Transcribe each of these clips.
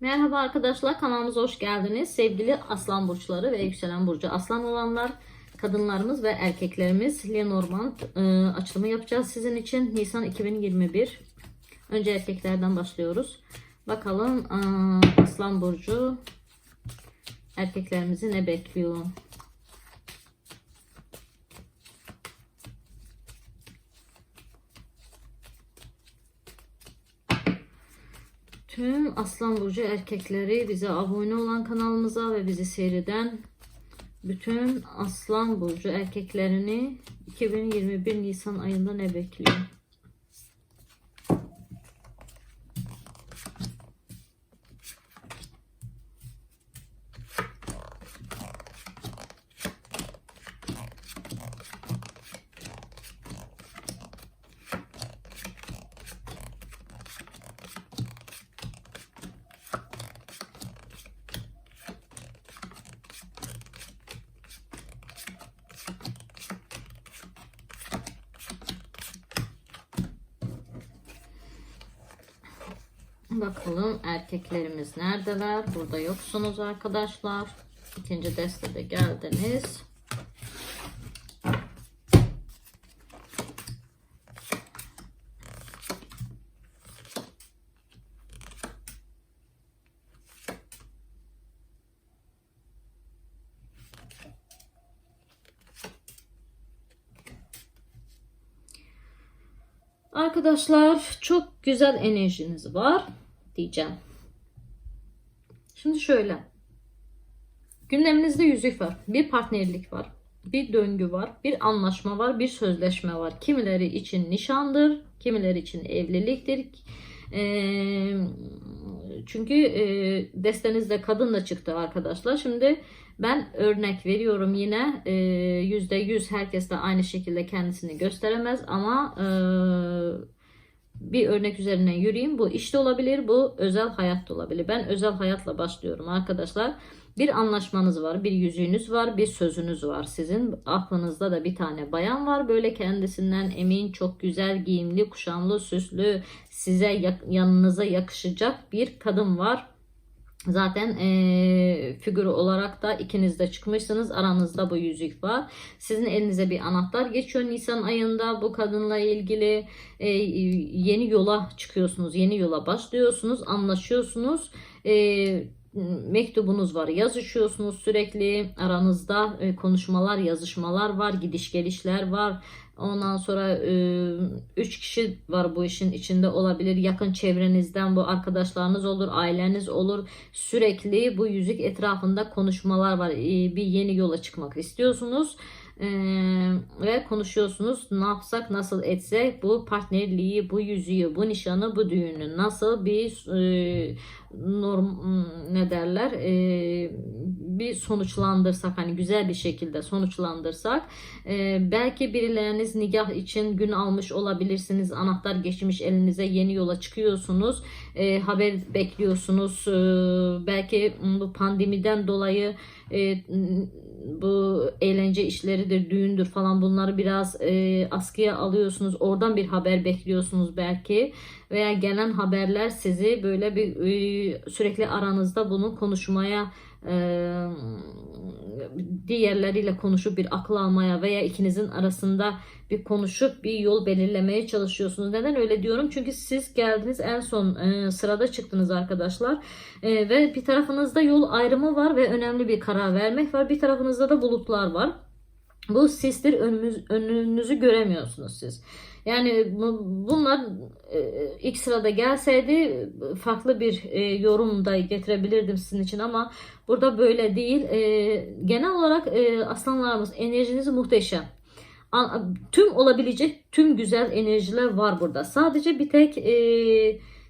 Merhaba arkadaşlar kanalımıza hoş geldiniz. Sevgili aslan burçları ve yükselen burcu aslan olanlar, kadınlarımız ve erkeklerimiz Lenormand e, açılımı yapacağız sizin için. Nisan 2021. Önce erkeklerden başlıyoruz. Bakalım e, aslan burcu erkeklerimizi ne bekliyor? Tüm Aslan Burcu erkekleri bize abone olan kanalımıza ve bizi seyreden bütün Aslan Burcu erkeklerini 2021 Nisan ayında ne bekliyor? Bakalım erkeklerimiz neredeler? Burada yoksunuz arkadaşlar. İkinci destede geldiniz. Arkadaşlar çok güzel enerjiniz var diyeceğim. Şimdi şöyle. Gündeminizde yüzük var. Bir partnerlik var. Bir döngü var. Bir anlaşma var. Bir sözleşme var. Kimileri için nişandır. Kimileri için evliliktir. Ee, çünkü e, destenizde kadın da çıktı arkadaşlar. Şimdi ben örnek veriyorum yine e, yüzde yüz herkes de aynı şekilde kendisini gösteremez ama e, bir örnek üzerinden yürüyeyim. Bu işte olabilir, bu özel hayatta olabilir. Ben özel hayatla başlıyorum arkadaşlar. Bir anlaşmanız var, bir yüzüğünüz var, bir sözünüz var. Sizin aklınızda da bir tane bayan var. Böyle kendisinden emin, çok güzel giyimli, kuşamlı, süslü, size yanınıza yakışacak bir kadın var. Zaten e, figür olarak da ikiniz de çıkmışsınız. Aranızda bu yüzük var. Sizin elinize bir anahtar geçiyor Nisan ayında. Bu kadınla ilgili e, yeni yola çıkıyorsunuz. Yeni yola başlıyorsunuz. Anlaşıyorsunuz. E, mektubunuz var. Yazışıyorsunuz sürekli. Aranızda e, konuşmalar, yazışmalar var. Gidiş gelişler var. Ondan sonra 3 kişi var bu işin içinde olabilir. Yakın çevrenizden bu arkadaşlarınız olur, aileniz olur. Sürekli bu yüzük etrafında konuşmalar var. Bir yeni yola çıkmak istiyorsunuz. Ee, ve konuşuyorsunuz ne yapsak nasıl etsek bu partnerliği bu yüzüğü bu nişanı bu düğünü nasıl bir e, norm ne derler e, bir sonuçlandırsak hani güzel bir şekilde sonuçlandırsak e, belki birileriniz nikah için gün almış olabilirsiniz anahtar geçmiş elinize yeni yola çıkıyorsunuz e, haber bekliyorsunuz e, belki bu pandemiden dolayı e, bu eğlence işleridir, düğündür falan bunları biraz e, askıya alıyorsunuz. Oradan bir haber bekliyorsunuz belki. Veya gelen haberler sizi böyle bir e, sürekli aranızda bunu konuşmaya e, diğerleriyle konuşup bir akıl almaya veya ikinizin arasında bir konuşup bir yol belirlemeye çalışıyorsunuz. Neden öyle diyorum? Çünkü siz geldiniz en son e, sırada çıktınız arkadaşlar. E, ve bir tarafınızda yol ayrımı var ve önemli bir karar vermek var. Bir tarafınızda da bulutlar var. Bu sistir önünüz, önünüzü göremiyorsunuz siz. Yani bunlar e, ilk sırada gelseydi farklı bir e, yorum da getirebilirdim sizin için ama burada böyle değil. E, genel olarak aslanlarımız enerjiniz muhteşem. Tüm olabilecek tüm güzel enerjiler var burada. Sadece bir tek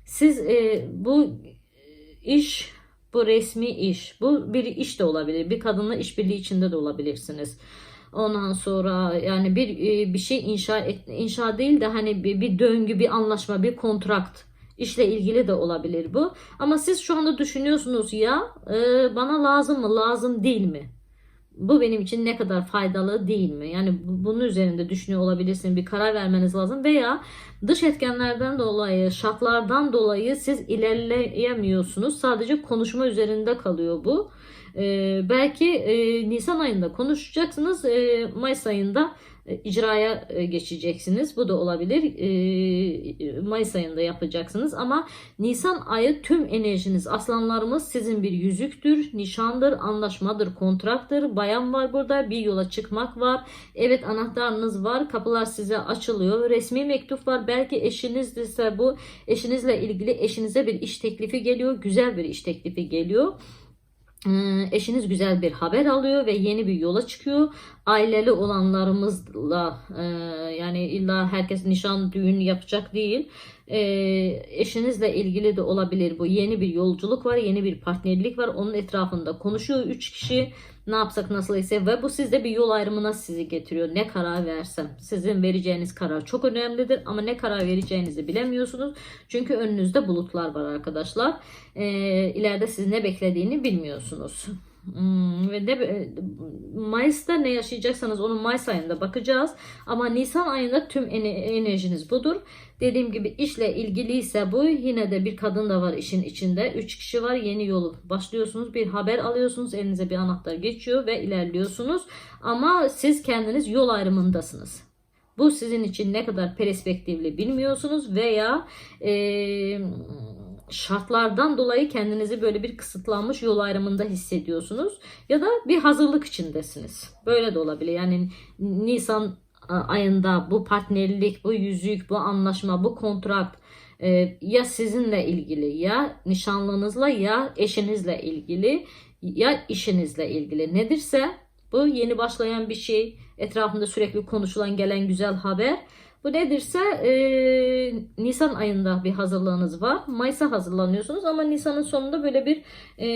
siz bu iş bu resmi iş. Bu bir iş de olabilir. Bir kadınla işbirliği içinde de olabilirsiniz. Ondan sonra yani bir e, bir şey inşa inşa değil de hani bir, bir döngü, bir anlaşma, bir kontrakt işle ilgili de olabilir bu. Ama siz şu anda düşünüyorsunuz ya e, bana lazım mı, lazım değil mi? bu benim için ne kadar faydalı değil mi? Yani bu- bunun üzerinde düşünüyor olabilirsiniz. Bir karar vermeniz lazım veya dış etkenlerden dolayı, şartlardan dolayı siz ilerleyemiyorsunuz. Sadece konuşma üzerinde kalıyor bu. Ee, belki e, Nisan ayında konuşacaksınız. e, Mayıs ayında e, icraya e, geçeceksiniz. Bu da olabilir. E, Mayıs ayında yapacaksınız ama Nisan ayı tüm enerjiniz aslanlarımız sizin bir yüzüktür, nişandır, anlaşmadır, kontraktır. Bayan var burada, bir yola çıkmak var. Evet anahtarınız var, kapılar size açılıyor. Resmi mektup var. Belki eşiniz ise bu eşinizle ilgili eşinize bir iş teklifi geliyor. Güzel bir iş teklifi geliyor. Ee, Eşiniz güzel bir haber alıyor ve yeni bir yola çıkıyor. Aileli olanlarımızla e, yani illa herkes nişan düğün yapacak değil. E, eşinizle ilgili de olabilir bu. Yeni bir yolculuk var, yeni bir partnerlik var. Onun etrafında konuşuyor üç kişi. Ne yapsak nasıl ise ve bu sizde bir yol ayrımına sizi getiriyor. Ne karar versem. Sizin vereceğiniz karar çok önemlidir ama ne karar vereceğinizi bilemiyorsunuz. Çünkü önünüzde bulutlar var arkadaşlar. E, ileride sizi ne beklediğini bilmiyorsunuz. Hmm, ve de Mayıs'ta ne yaşayacaksanız onun Mayıs ayında bakacağız. Ama Nisan ayında tüm ene- enerjiniz budur. Dediğim gibi işle ilgiliyse bu yine de bir kadın da var işin içinde. Üç kişi var yeni yolu başlıyorsunuz. Bir haber alıyorsunuz elinize bir anahtar geçiyor ve ilerliyorsunuz. Ama siz kendiniz yol ayrımındasınız. Bu sizin için ne kadar perspektifli bilmiyorsunuz veya eee şartlardan dolayı kendinizi böyle bir kısıtlanmış yol ayrımında hissediyorsunuz ya da bir hazırlık içindesiniz. Böyle de olabilir. Yani Nisan ayında bu partnerlik, bu yüzük, bu anlaşma, bu kontrat e, ya sizinle ilgili ya nişanlınızla ya eşinizle ilgili ya işinizle ilgili nedirse bu yeni başlayan bir şey etrafında sürekli konuşulan gelen güzel haber bu nedirse e, Nisan ayında bir hazırlığınız var. Mayıs'a hazırlanıyorsunuz ama Nisan'ın sonunda böyle bir e,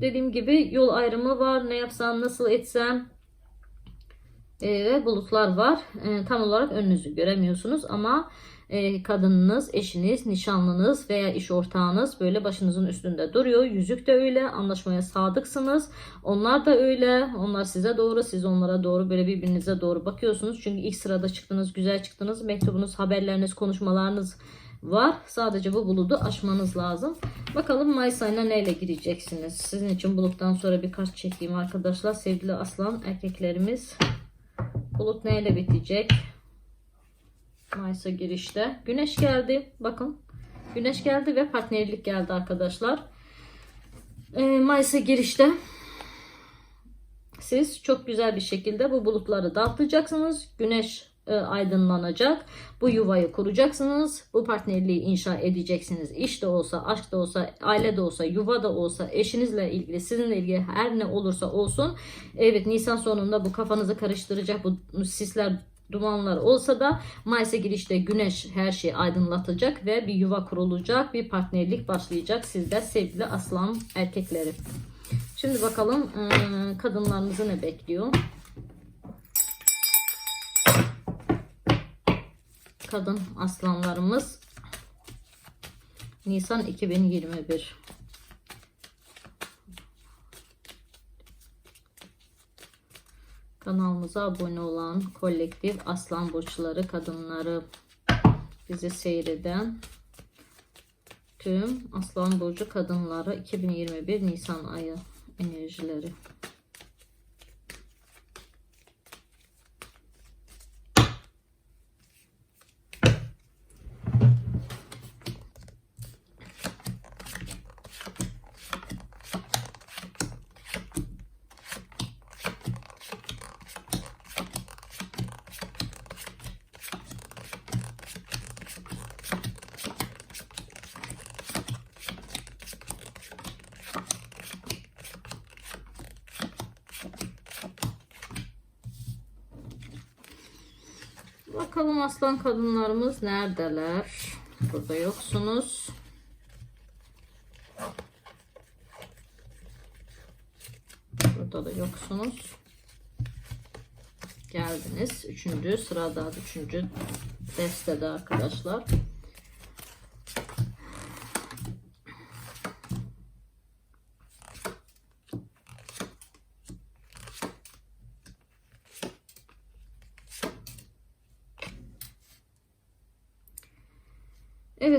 dediğim gibi yol ayrımı var. Ne yapsam, nasıl etsem e, ve bulutlar var. E, tam olarak önünüzü göremiyorsunuz ama e, kadınınız, eşiniz, nişanlınız veya iş ortağınız böyle başınızın üstünde duruyor. Yüzük de öyle. Anlaşmaya sadıksınız. Onlar da öyle. Onlar size doğru, siz onlara doğru böyle birbirinize doğru bakıyorsunuz. Çünkü ilk sırada çıktınız, güzel çıktınız. Mektubunuz, haberleriniz, konuşmalarınız var. Sadece bu buludu aşmanız lazım. Bakalım Mayıs ayına neyle gireceksiniz? Sizin için buluttan sonra birkaç çekeyim arkadaşlar. Sevgili aslan erkeklerimiz. Bulut neyle bitecek? Mayıs'a girişte. Güneş geldi. Bakın. Güneş geldi ve partnerlik geldi arkadaşlar. Ee, Mayıs'a girişte siz çok güzel bir şekilde bu bulutları dağıtacaksınız. Güneş e, aydınlanacak. Bu yuvayı kuracaksınız. Bu partnerliği inşa edeceksiniz. İş de olsa, aşk da olsa, aile de olsa, yuva da olsa, eşinizle ilgili, sizinle ilgili her ne olursa olsun. Evet Nisan sonunda bu kafanızı karıştıracak bu sisler dumanlar olsa da Mayıs'a girişte güneş her şeyi aydınlatacak ve bir yuva kurulacak, bir partnerlik başlayacak sizde sevgili aslan erkekleri. Şimdi bakalım eee, kadınlarımızı ne bekliyor? Kadın aslanlarımız Nisan 2021 Kanalımıza abone olan kolektif aslan burçları kadınları bizi seyreden tüm aslan burcu kadınları 2021 Nisan ayı enerjileri. Bakalım aslan kadınlarımız neredeler? Burada yoksunuz. Burada da yoksunuz. Geldiniz. Üçüncü sırada, üçüncü destede arkadaşlar.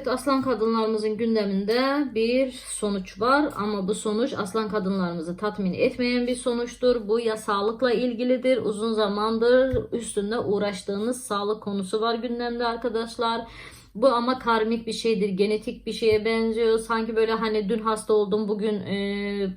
Evet aslan kadınlarımızın gündeminde bir sonuç var ama bu sonuç aslan kadınlarımızı tatmin etmeyen bir sonuçtur. Bu ya sağlıkla ilgilidir. Uzun zamandır üstünde uğraştığınız sağlık konusu var gündemde arkadaşlar. Bu ama karmik bir şeydir. Genetik bir şeye benziyor. Sanki böyle hani dün hasta oldum bugün e,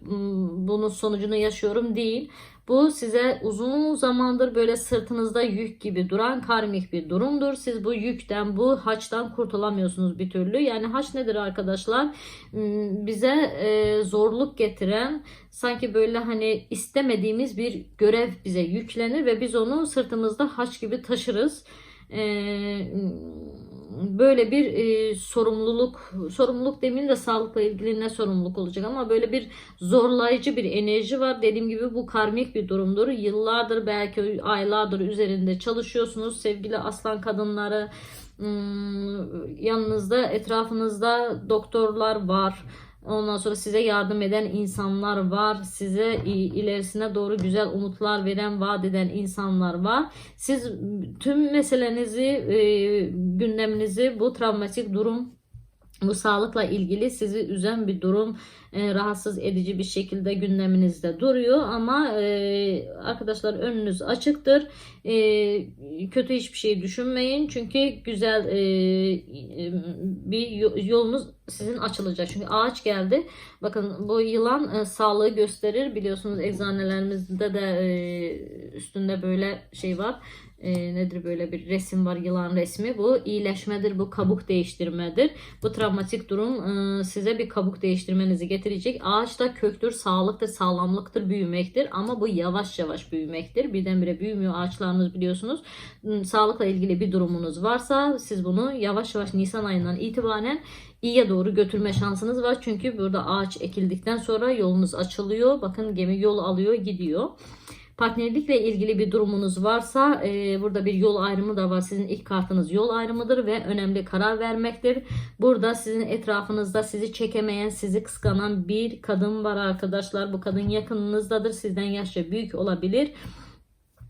bunun sonucunu yaşıyorum değil. Bu size uzun zamandır böyle sırtınızda yük gibi duran karmik bir durumdur. Siz bu yükten, bu haçtan kurtulamıyorsunuz bir türlü. Yani haç nedir arkadaşlar? Hmm, Bize e, zorluk getiren, sanki böyle hani istemediğimiz bir görev bize yüklenir ve biz onu sırtımızda haç gibi taşırız. Ee, böyle bir e, sorumluluk sorumluluk demeyeyim de sağlıkla ilgili ne sorumluluk olacak ama böyle bir zorlayıcı bir enerji var. Dediğim gibi bu karmik bir durumdur. Yıllardır belki aylardır üzerinde çalışıyorsunuz sevgili aslan kadınları. Hmm, yanınızda etrafınızda doktorlar var. Ondan sonra size yardım eden insanlar var. Size ilerisine doğru güzel umutlar veren, vaat eden insanlar var. Siz tüm meselenizi, e, gündeminizi bu travmatik durum, bu sağlıkla ilgili sizi üzen bir durum, e, rahatsız edici bir şekilde gündeminizde duruyor. Ama e, arkadaşlar önünüz açıktır. E, kötü hiçbir şey düşünmeyin. Çünkü güzel e, bir yo- yolunuz sizin açılacak. Çünkü ağaç geldi. Bakın bu yılan e, sağlığı gösterir. Biliyorsunuz eczanelerimizde de e, üstünde böyle şey var. E, nedir böyle bir resim var yılan resmi. Bu iyileşmedir, bu kabuk değiştirmedir. Bu travmatik durum e, size bir kabuk değiştirmenizi getirecek. Ağaç da köktür, sağlıktır, sağlamlıktır, büyümektir. Ama bu yavaş yavaş büyümektir. Birdenbire büyümüyor ağaçlarımız biliyorsunuz. Hmm, Sağlıkla ilgili bir durumunuz varsa siz bunu yavaş yavaş Nisan ayından itibaren iyiye doğru götürme şansınız var. Çünkü burada ağaç ekildikten sonra yolunuz açılıyor. Bakın gemi yol alıyor gidiyor. Partnerlikle ilgili bir durumunuz varsa e, burada bir yol ayrımı da var. Sizin ilk kartınız yol ayrımıdır ve önemli karar vermektir. Burada sizin etrafınızda sizi çekemeyen, sizi kıskanan bir kadın var arkadaşlar. Bu kadın yakınınızdadır. Sizden yaşça büyük olabilir.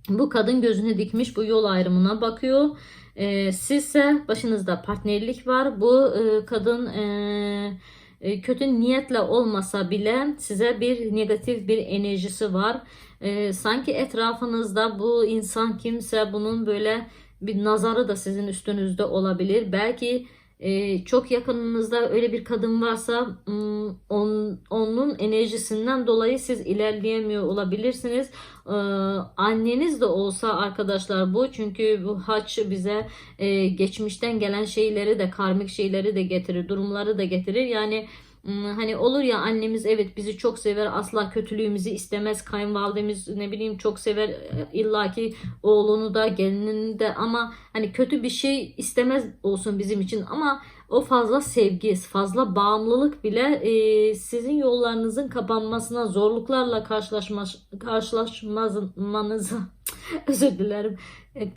Bu kadın gözünü dikmiş bu yol ayrımına bakıyor. Ee, sizse başınızda partnerlik var. Bu e, kadın e, e, kötü niyetle olmasa bile size bir negatif bir enerjisi var. E, sanki etrafınızda bu insan kimse bunun böyle bir nazarı da sizin üstünüzde olabilir. Belki e, çok yakınınızda öyle bir kadın varsa hmm, on- onun enerjisinden dolayı siz ilerleyemiyor olabilirsiniz. Ee, anneniz de olsa arkadaşlar bu çünkü bu haç bize e, geçmişten gelen şeyleri de karmik şeyleri de getirir durumları da getirir yani Hani olur ya annemiz evet bizi çok sever asla kötülüğümüzü istemez kayınvalidemiz ne bileyim çok sever e, illaki oğlunu da gelinini de ama hani kötü bir şey istemez olsun bizim için ama o fazla sevgi, fazla bağımlılık bile e, sizin yollarınızın kapanmasına, zorluklarla karşılaşma, karşılaşmanıza, özür dilerim, E,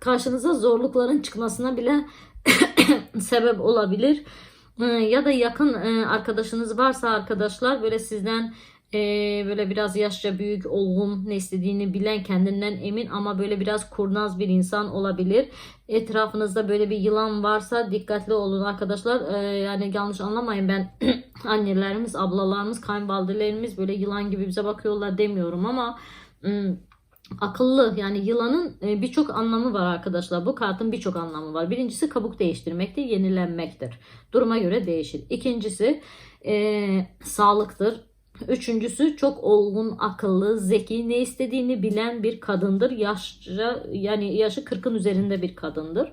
karşınıza zorlukların çıkmasına bile sebep olabilir. E, Ya da yakın e, arkadaşınız varsa arkadaşlar böyle sizden e, böyle biraz yaşça büyük, olgun, ne istediğini bilen, kendinden emin ama böyle biraz kurnaz bir insan olabilir. Etrafınızda böyle bir yılan varsa dikkatli olun arkadaşlar. E, yani yanlış anlamayın ben annelerimiz, ablalarımız, kayınvalidelerimiz böyle yılan gibi bize bakıyorlar demiyorum ama ım, akıllı yani yılanın e, birçok anlamı var arkadaşlar. Bu kartın birçok anlamı var. Birincisi kabuk değiştirmektir, yenilenmektir. Duruma göre değişir. İkincisi e, sağlıktır. Üçüncüsü çok olgun, akıllı, zeki, ne istediğini bilen bir kadındır. Yaşça yani yaşı 40'ın üzerinde bir kadındır.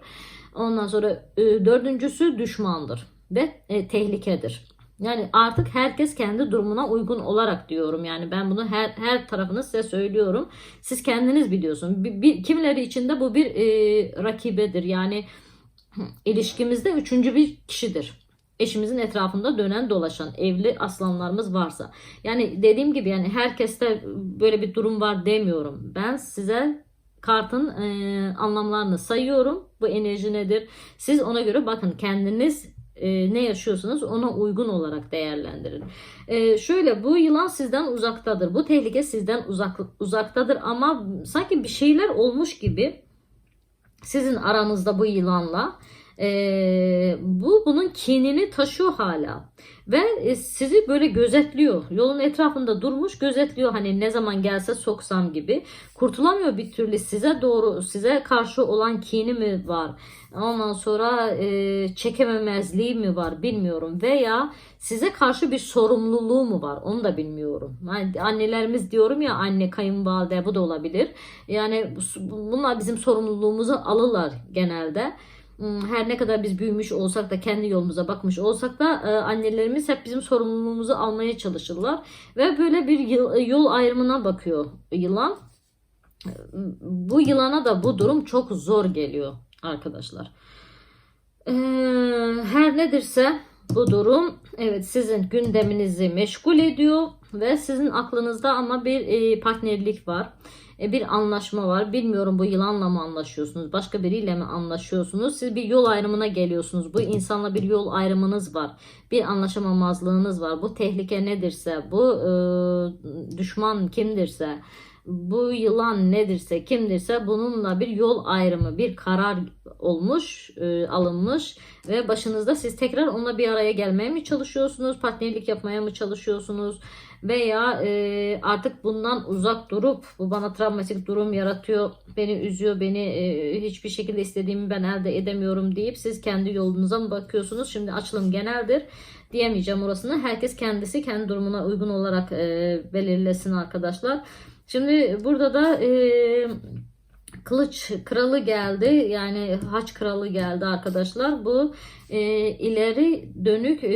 Ondan sonra e, dördüncüsü düşmandır ve e, tehlikedir. Yani artık herkes kendi durumuna uygun olarak diyorum. Yani ben bunu her her tarafını size söylüyorum. Siz kendiniz biliyorsunuz. Bir, bir- kimileri için de bu bir e, rakibedir. Yani ilişkimizde üçüncü bir kişidir. Eşimizin etrafında dönen dolaşan evli aslanlarımız varsa. Yani dediğim gibi yani herkeste böyle bir durum var demiyorum. Ben size kartın e, anlamlarını sayıyorum. Bu enerji nedir? Siz ona göre bakın kendiniz e, ne yaşıyorsunuz ona uygun olarak değerlendirin. E, şöyle bu yılan sizden uzaktadır. Bu tehlike sizden uzak uzaktadır ama sanki bir şeyler olmuş gibi sizin aranızda bu yılanla Ee, bu bunun kinini taşıyor hala ve e, sizi böyle gözetliyor. Yolun etrafında durmuş gözetliyor hani ne zaman gelse soksam gibi. Kurtulamıyor bir türlü size doğru size karşı olan kini mi var? Ondan sonra e, çekememezliği mi var bilmiyorum veya size karşı bir sorumluluğu mu var onu da bilmiyorum. Yani annelerimiz diyorum ya anne kayınvalide bu da olabilir. Yani bu- bunlar bizim sorumluluğumuzu alırlar genelde. Hmm, Her ne kadar biz büyümüş olsak da kendi yolumuza bakmış olsak da e, annelerimiz hep bizim sorumluluğumuzu almaya çalışırlar. Ve böyle bir yıl- yol ayrımına bakıyor yılan. Bu yılana da bu durum çok zor geliyor arkadaşlar. Her nedirse bu durum evet sizin gündeminizi meşgul ediyor ve sizin aklınızda ama bir e, partnerlik var. E, bir anlaşma var. Bilmiyorum bu yılanla mı anlaşıyorsunuz? Başka biriyle mi anlaşıyorsunuz? Siz bir yol ayrımına geliyorsunuz. Bu insanla bir yol ayrımınız var. Bir anlaşamamazlığınız var. Bu tehlike nedirse, bu e, düşman kimdirse, bu yılan nedirse, kimdirse bununla bir yol ayrımı, bir karar olmuş, e, alınmış ve başınızda siz tekrar onunla bir araya gelmeye mi çalışıyorsunuz, partnerlik yapmaya mı çalışıyorsunuz veya e, artık bundan uzak durup bu bana travmatik durum yaratıyor, beni üzüyor, beni e, hiçbir şekilde istediğimi ben elde edemiyorum deyip siz kendi yolunuza mı bakıyorsunuz? Şimdi açılım geneldir diyemeyeceğim orasını. Herkes kendisi kendi durumuna uygun olarak belirlesin arkadaşlar. Şimdi burada da e, kılıç kralı geldi. Yani haç kralı geldi arkadaşlar. Bu e, ileri dönük e,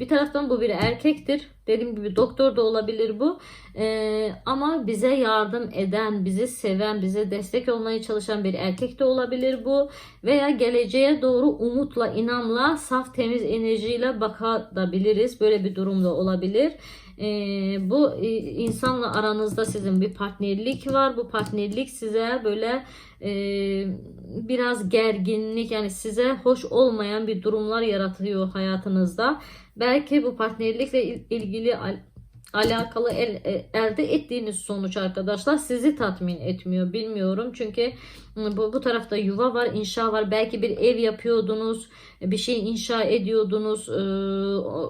bir taraftan bu bir erkektir. Dediğim gibi doktor da olabilir bu. E, ama bize yardım eden, bizi seven, bize destek olmaya çalışan bir erkek de olabilir bu. Veya geleceğe doğru umutla, inanla, saf temiz enerjiyle bakabiliriz. Böyle bir durumda olabilir. Ee, bu e, insanla aranızda sizin bir partnerlik var. Bu partnerlik size böyle e, biraz gerginlik yani size hoş olmayan bir durumlar yaratıyor hayatınızda. Belki bu partnerlikle il- ilgili alakalı el- e, elde ettiğiniz sonuç arkadaşlar sizi tatmin etmiyor. Bilmiyorum çünkü bu, bu tarafta yuva var inşa var. Belki bir ev yapıyordunuz bir şey inşa ediyordunuz.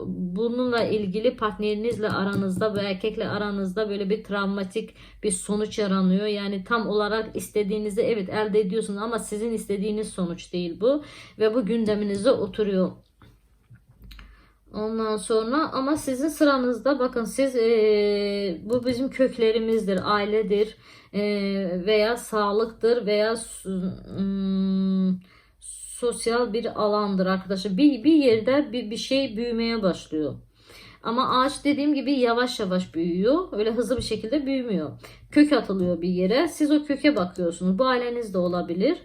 Bununla ilgili partnerinizle aranızda ve erkekle aranızda böyle bir travmatik bir sonuç yaranıyor. Yani tam olarak istediğinizi evet elde ediyorsunuz ama sizin istediğiniz sonuç değil bu. Ve bu gündeminizde oturuyor Ondan sonra ama sizin sıranızda bakın siz eee, bu bizim köklerimizdir, ailedir eee, veya sağlıktır veya hmm, sosyal bir alandır arkadaşlar. Bir, bir yerde bir, bir şey büyümeye başlıyor. Ama ağaç dediğim gibi yavaş yavaş büyüyor. Öyle hızlı bir şekilde büyümüyor. Kök atılıyor bir yere. Siz o köke bakıyorsunuz. Bu aileniz de olabilir.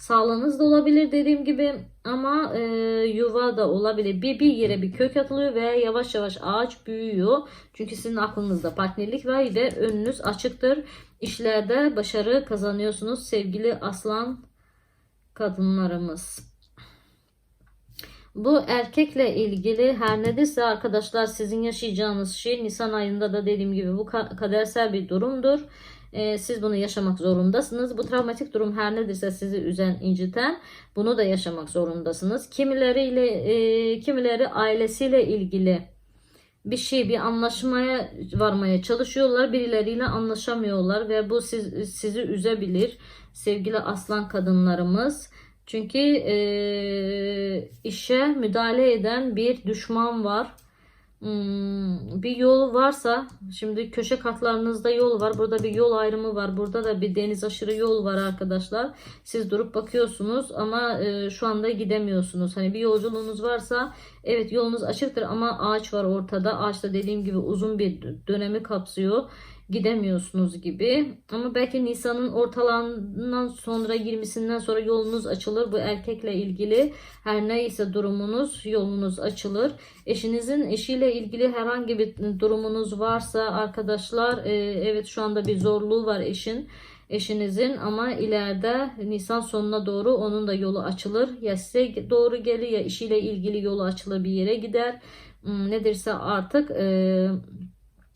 Sağlığınız da olabilir dediğim gibi ama e, yuva da olabilir. Bir, bir yere bir kök atılıyor ve yavaş yavaş ağaç büyüyor. Çünkü sizin aklınızda partnerlik var ve önünüz açıktır. İşlerde başarı kazanıyorsunuz sevgili aslan kadınlarımız. Bu erkekle ilgili her nedirse arkadaşlar sizin yaşayacağınız şey Nisan ayında da dediğim gibi bu ka- kadersel bir durumdur. Ee, siz bunu yaşamak zorundasınız. Bu travmatik durum her nedirse sizi üzen, inciten bunu da yaşamak zorundasınız. Kimileriyle, e, kimileri ailesiyle ilgili bir şey, bir anlaşmaya varmaya çalışıyorlar. Birileriyle anlaşamıyorlar ve bu siz, sizi üzebilir sevgili aslan kadınlarımız. Çünkü e, işe müdahale eden bir düşman var. Hmm, bir yol varsa şimdi köşe katlarınızda yol var. Burada bir yol ayrımı var. Burada da bir deniz aşırı yol var arkadaşlar. Siz durup bakıyorsunuz ama e, şu anda gidemiyorsunuz. Hani bir yolculuğunuz varsa evet yolunuz açıktır ama ağaç var ortada. Ağaçta dediğim gibi uzun bir dönemi kapsıyor gidemiyorsunuz gibi. Ama belki Nisan'ın ortalarından sonra 20'sinden sonra yolunuz açılır. Bu erkekle ilgili her neyse durumunuz yolunuz açılır. Eşinizin eşiyle ilgili herhangi bir durumunuz varsa arkadaşlar e, evet şu anda bir zorluğu var eşin eşinizin ama ileride Nisan sonuna doğru onun da yolu açılır. Ya size doğru gelir ya işiyle ilgili yolu açılır bir yere gider. Hmm, Nedirse artık e,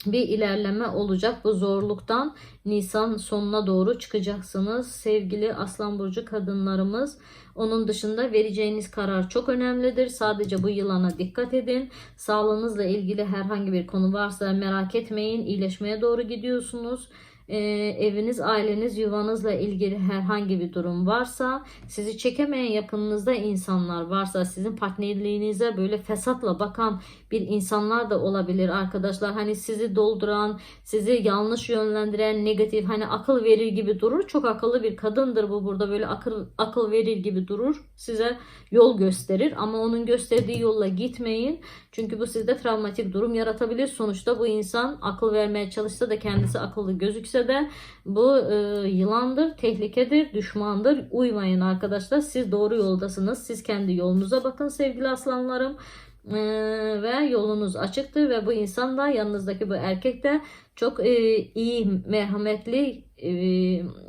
bir ilerleme olacak. Bu zorluktan Nisan sonuna doğru çıkacaksınız. Sevgili Aslan Burcu kadınlarımız. Onun dışında vereceğiniz karar çok önemlidir. Sadece bu yılana dikkat edin. Sağlığınızla ilgili herhangi bir konu varsa merak etmeyin. İyileşmeye doğru gidiyorsunuz. Ee, eviniz, aileniz, yuvanızla ilgili herhangi bir durum varsa, sizi çekemeyen yakınınızda insanlar varsa, sizin partnerliğinize böyle fesatla bakan bir insanlar da olabilir arkadaşlar. Hani sizi dolduran, sizi yanlış yönlendiren, negatif, hani akıl verir gibi durur. Çok akıllı bir kadındır bu burada böyle akıl akıl verir gibi durur. Size yol gösterir ama onun gösterdiği yolla gitmeyin. Çünkü bu sizde travmatik durum yaratabilir. Sonuçta bu insan akıl vermeye çalışsa da kendisi akıllı gözükse de bu e, yılandır, tehlikedir, düşmandır. Uymayın arkadaşlar. Siz doğru yoldasınız. Siz kendi yolunuza bakın sevgili aslanlarım. E, ve yolunuz açıktır ve bu insan da yanınızdaki bu erkek de çok e, iyi, merhametli, e,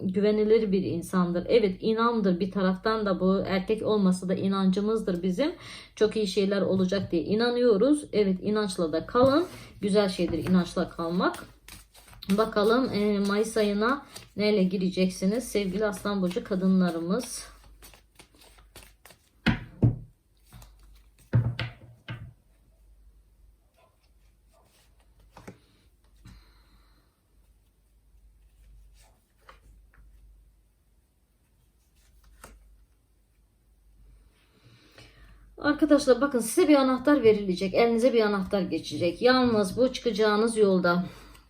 güvenilir bir insandır. Evet inandır bir taraftan da bu erkek olmasa da inancımızdır bizim. Çok iyi şeyler olacak diye inanıyoruz. Evet inançla da kalın. Güzel şeydir inançla kalmak. Bakalım e, Mayıs ayına neyle gireceksiniz sevgili Aslan Burcu kadınlarımız. Arkadaşlar bakın size bir anahtar verilecek. Elinize bir anahtar geçecek. Yalnız bu çıkacağınız yolda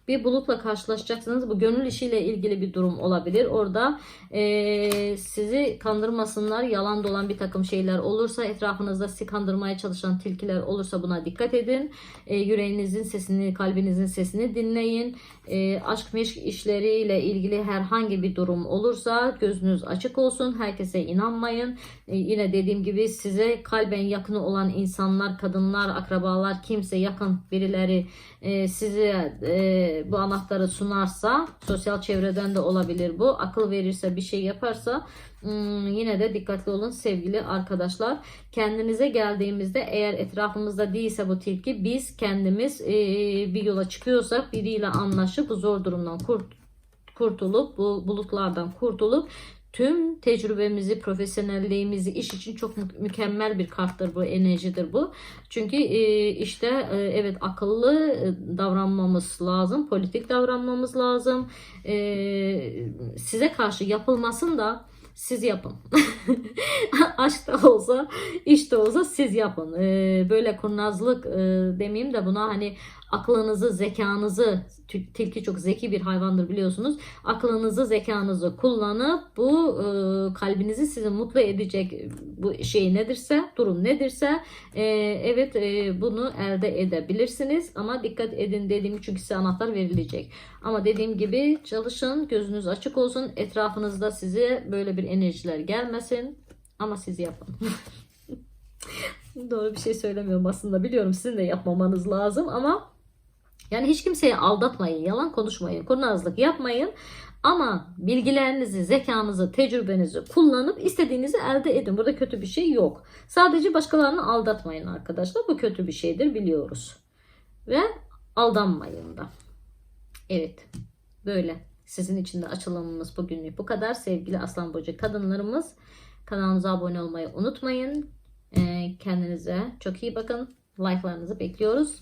bir bulutla karşılaşacaksınız. Bu gönül işiyle ilgili bir durum olabilir. Orada e, sizi kandırmasınlar. Yalan dolan bir takım şeyler olursa etrafınızda sizi kandırmaya çalışan tilkiler olursa buna dikkat edin. E, yüreğinizin sesini, kalbinizin sesini dinleyin. E, aşk meşk işleriyle ilgili herhangi bir durum olursa gözünüz açık olsun. Herkese inanmayın. E, yine dediğim gibi size kalben yakın olan insanlar, kadınlar, akrabalar, kimse yakın birileri e, size bu anahtarı sunarsa sosyal çevreden de olabilir bu. Akıl verirse bir şey yaparsa hmm, yine de dikkatli olun sevgili arkadaşlar. Kendinize geldiğimizde eğer etrafımızda değilse bu tilki biz kendimiz e, bir yola çıkıyorsak biriyle anlaşıp zor durumdan kurt kurtulup bu bulutlardan kurtulup tüm tecrübemizi, profesyonelliğimizi iş için çok mü- mükemmel bir karttır bu, enerjidir bu. Çünkü e, işte e, evet akıllı e, davranmamız lazım, politik davranmamız lazım. Size karşı yapılmasın da siz yapın. Aşk da olsa, iş de olsa siz yapın. E, böyle kurnazlık e, demeyeyim de buna hani aklınızı, zekanızı, tilki çok zeki bir hayvandır biliyorsunuz. Aklınızı, zekanızı kullanıp bu e, kalbinizi sizi mutlu edecek bu şey nedirse, durum nedirse e, evet e, bunu elde edebilirsiniz. Ama dikkat edin dediğim çünkü size anahtar verilecek. Ama dediğim gibi çalışın, gözünüz açık olsun. Etrafınızda size böyle bir enerjiler gelmesin. Ama siz yapın. Doğru bir şey söylemiyorum aslında biliyorum sizin de yapmamanız lazım ama yani hiç kimseyi aldatmayın, yalan konuşmayın, kurnazlık yapmayın. Ama bilgilerinizi, zekanızı, tecrübenizi kullanıp istediğinizi elde edin. Burada kötü bir şey yok. Sadece başkalarını aldatmayın arkadaşlar. Bu kötü bir şeydir biliyoruz. Ve aldanmayın da. Evet. Böyle. Sizin için de açılımımız bugünlük bu kadar. Sevgili Aslan Burcu kadınlarımız kanalımıza abone olmayı unutmayın. Ee, kendinize çok iyi bakın. Like'larınızı bekliyoruz.